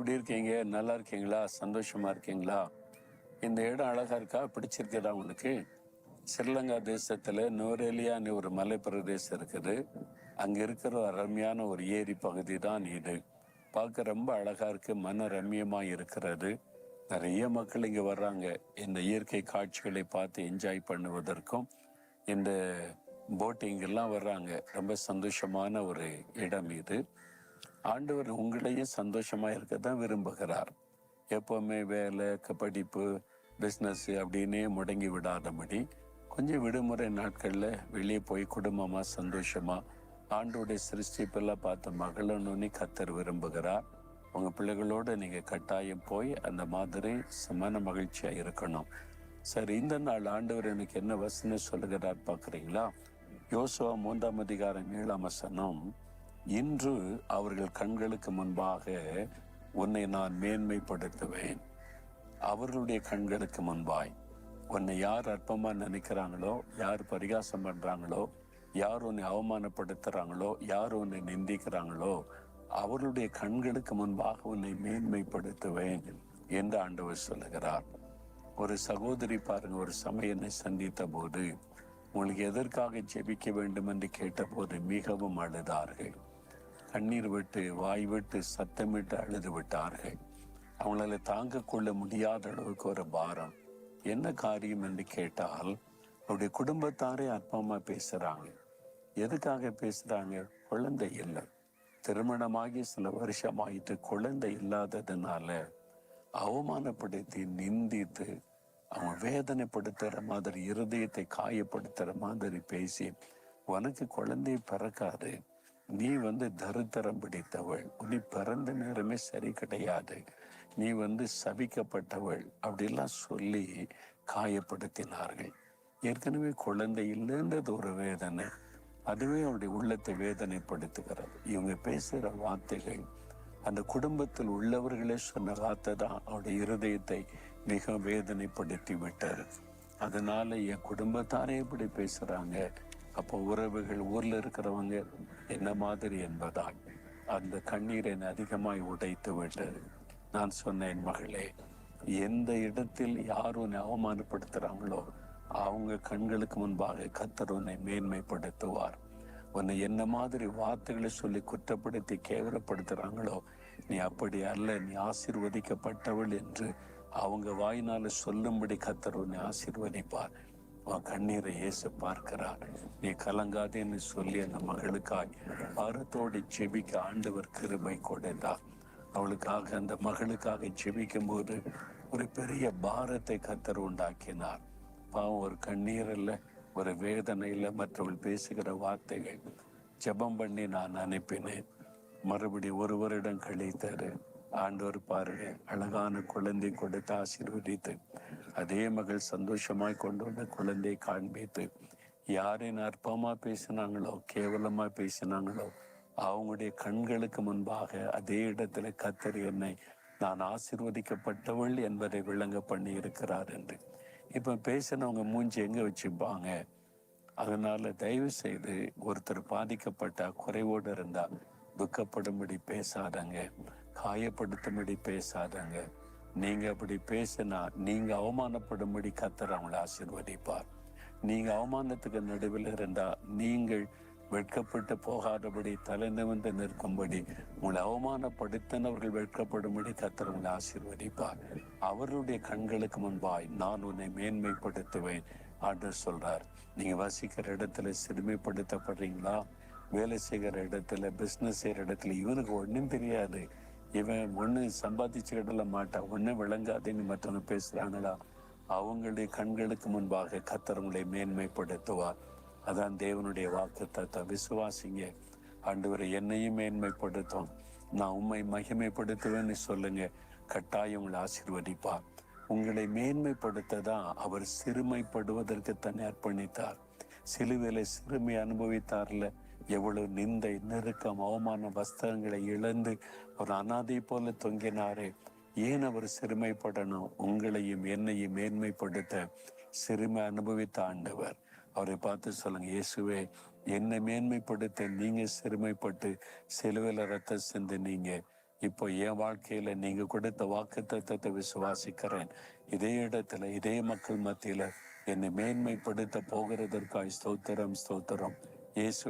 எப்படி இருக்கீங்க? நல்லா இருக்கீங்களா? சந்தோஷமா இருக்கீங்களா? இந்த இடம் அழகா இருக்கா? பிடிச்சிருக்குதா உங்களுக்கு ஸ்ரீலங்கா தேசத்துல நோரேலியான்னு ஒரு மலை பிரதேசம் இருக்குது. அங்க இருக்கிற அருமையான ஒரு ஏரி பகுதி தான் இது. பார்க்க ரொம்ப அழகா இருக்கு. மன ரம்யமா இருக்கிறது. நிறைய மக்கள் இங்க வர்றாங்க. இந்த இயற்கை காட்சிகளை பார்த்து என்ஜாய் பண்ணுவதற்கும் இந்த போட்டிங் எல்லாம் வர்றாங்க. ரொம்ப சந்தோஷமான ஒரு இடம் இது. ஆண்டவர் உங்களையும் சந்தோஷமா இருக்க தான் விரும்புகிறார். எப்பவுமே வேலை படிப்பு பிஸ்னஸ் அப்படின்னே முடங்கி விடாதபடி கொஞ்சம் விடுமுறை நாட்களில் வெளியே போய் குடும்பமா சந்தோஷமா ஆண்டோடைய சிருஷ்டிப்பெல்லாம் பார்த்து மகளணுன்னு கத்தர் விரும்புகிறார். உங்க பிள்ளைகளோடு நீங்கள் கட்டாயம் போய் அந்த மாதிரி சமான மகிழ்ச்சியாக இருக்கணும். சரி இந்த நாள் ஆண்டவர் எனக்கு என்ன வசனம் சொல்லுகிறார் பார்க்குறீங்களா? யோசுவா மூன்றாம் அதிகாரம் ஏழாம் வசனம். இன்று அவர்கள் கண்களுக்கு முன்பாக உன்னை நான் மேன்மைப்படுத்துவேன். அவர்களுடைய கண்களுக்கு முன்பாய். உன்னை யார் அற்பமா நினைக்கிறாங்களோ யார் பரிகாசம் பண்றாங்களோ யார் உன்னை அவமானப்படுத்துறாங்களோ யார் உன்னை நிந்திக்கிறாங்களோ அவர்களுடைய கண்களுக்கு முன்பாக உன்னை மேன்மைப்படுத்துவேன் என்று ஆண்டவர் சொல்லுகிறார். ஒரு சகோதரி பாருங்க ஒரு சமையனை சந்தித்த போது உங்களுக்கு எதற்காக ஜெபிக்க வேண்டும்? என்று கேட்டபோது மிகவும் அழுதார்கள். கண்ணீர் விட்டு வாய் விட்டு சத்தமிட்டு அழுது விட்டார்கள். அவங்களால தாங்க கொள்ள முடியாத அளவுக்கு ஒரு பாரம். என்ன காரியம் என்று கேட்டால் அவருடைய குடும்பத்தாரே அற்பமா பேசுறாங்க. எதுக்காக பேசுறாங்க? குழந்தை இல்லை. திருமணமாகி சில வருஷமாயிட்டு குழந்தை இல்லாததுனால அவமானப்படுத்தி நிந்தித்து அவங்க வேதனைப்படுத்துற மாதிரி இருதயத்தை காயப்படுத்துற மாதிரி பேசி உனக்கு குழந்தை பிறக்காது. நீ வந்து தருத்திரம் பிடித்தவள். நீ பிறந்த நேரமே சரி கிடையாது. நீ வந்து சபிக்கப்பட்டவள் அப்படிலாம் சொல்லி காயப்படுத்தினார்கள். ஏற்கனவே குழந்தை இல்லைன்றது ஒரு வேதனை. அதுவே அவருடைய உள்ளத்தை வேதனைப்படுத்துகிறது. இவங்க பேசுகிற வார்த்தைகள் அந்த குடும்பத்தில் உள்ளவர்களே சொன்ன வார்த்தை தான் அவருடைய இருதயத்தை மிக வேதனைப்படுத்தி விட்டார் அதனால என் குடும்பத்தாரே இப்படி பேசுறாங்க. அப்போ உறவுகள் ஊர்ல இருக்கிறவங்க என்ன மாதிரி என்பதால் அந்த கண்ணீரை அதிகமாய் உடைத்து விட்டது நான் சொன்னேன் மகளே எந்த இடத்தில் யார் உன்னை அவமானப்படுத்துறாங்களோ அவங்க கண்களுக்கு முன்பாக கத்தர் உன்னை மேன்மைப்படுத்துவார். உன்னை என்ன மாதிரி வார்த்தைகளை சொல்லி குற்றப்படுத்தி கேவலப்படுத்துறாங்களோ நீ அப்படி அல்ல நீ ஆசீர்வதிக்கப்பட்டவள் என்று அவங்க வாயினால சொல்லும்படி கத்தர் உன்னை ஆசீர்வதிப்பார். உன் கண்ணீரை இயேசு பார்க்கிறார். நீ கலங்காதேன்னு சொல்லி அந்த மகளுக்காய் பாரத்தோடு செபிக்க ஆண்டவர் கிருபை கொடுத்தார். அவளுக்காக அந்த மகளுக்காக செபிக்கும் போது ஒரு பெரிய பாரத்தை கத்தர் உண்டாக்கினார். பாவம் ஒரு கண்ணீர் ஒரு வேதனை இல்லை மற்றவள் பேசுகிற வார்த்தைகள். ஜெபம் பண்ணி நான் அனுப்பினேன். மறுபடி ஒரு வருடம் கழித்தாரு ஆண்டவர் பாருங்க. அழகான குழந்தை கொடுத்து ஆசீர்வதித்து அதே மகள் சந்தோஷமாய் கொண்டு வந்த குழந்தையை காண்பித்து யாரின் அற்பமா பேசினாங்களோ கேவலமா பேசினாங்களோ அவங்களுடைய கண்களுக்கு முன்பாக அதே இடத்துல கத்தர் என்னை நான் ஆசீர்வதிக்கப்பட்டவள் என்பதை விளங்க பண்ணி இருக்கிறார் என்று. இப்ப பேசினவங்க மூஞ்சி எங்க வச்சுப்பாங்க? அதனால தயவு செய்து ஒருத்தர் பாதிக்கப்பட்ட குறைவோடு இருந்தா துக்கப்படும்படி பேசாதங்க. காயப்படுத்தும்படி பேசாதங்க. நீங்க அப்படி பேசினா நீங்க அவமானப்படும்படி கத்தர் அவங்களை ஆசீர்வதிப்பார். நீங்க அவமானத்துக்கு நடுவில் இருந்தா நீங்கள் வெட்கப்பட்டு போகாதபடி தலை நிமிர்ந்து நிற்கும்படி உங்களை அவமானப்படுத்தினவர்கள் வெட்கப்படும்படி கத்தர் உங்களை ஆசீர்வதிப்பார். அவர்களுடைய கண்களுக்கு முன்பாய் நான் உன்னை மேன்மைப்படுத்துவேன் ஆண்டவர் சொல்றார். நீங்க வசிக்கிற இடத்துல சிறுமைப்படுத்தப்படுறீங்களா? வேலை செய்கிற இடத்துல பிசினஸ் செய்யற இடத்துல இவனுக்கு ஒன்றும் தெரியாது. இவன் ஒண்ணு சம்பாதிச்சுக்கிடல மாட்டான் ஒன்று விளங்காதுன்னு மற்றவங்க பேசுகிறாங்களா அவங்களுடைய கண்களுக்கு முன்பாக கத்தரங்களை மேன்மைப்படுத்துவார். அதான் தேவனுடைய வாக்கு தத்த விசுவாசிங்க. ஆண்டவரை என்னையும் மேன்மைப்படுத்தும். நான் உண்மை மகிமைப்படுத்துவேன்னு சொல்லுங்க. கட்டாயம் உங்களை ஆசீர்வதிப்பார். உங்களை மேன்மைப்படுத்த தான் அவர் சிறுமைப்படுவதற்கு தன்னை அர்ப்பணித்தார் சிலுவையில சிறுமை அனுபவித்தார்ல எவ்வளவு நிந்தை நெருக்கம் அவமான வஸ்திரங்களை இழந்து ஒரு அனாதை போல தொங்கினாரே. ஏன் அவர் சிறுமைப்படணும்? உங்களையும் என்னையும் மேன்மைப்படுத்த சிறுமை அனுபவித்த ஆண்டவர். அவரை பார்த்து சொல்லுங்க இயேசுவே என்னை மேன்மைப்படுத்த நீங்க சிறுமைப்பட்டு செலுவில ரத்த சிந்து நீங்க. இப்போ என் வாழ்க்கையில நீங்க கொடுத்த வாக்கு தத்துவத்தை விசுவாசிக்கிறேன். இதே இடத்துல இதே மக்கள் மத்தியில என்னை மேன்மைப்படுத்த போகிறதற்காய் ஸ்தோத்திரம் ஸ்தோத்திரம். இயேசு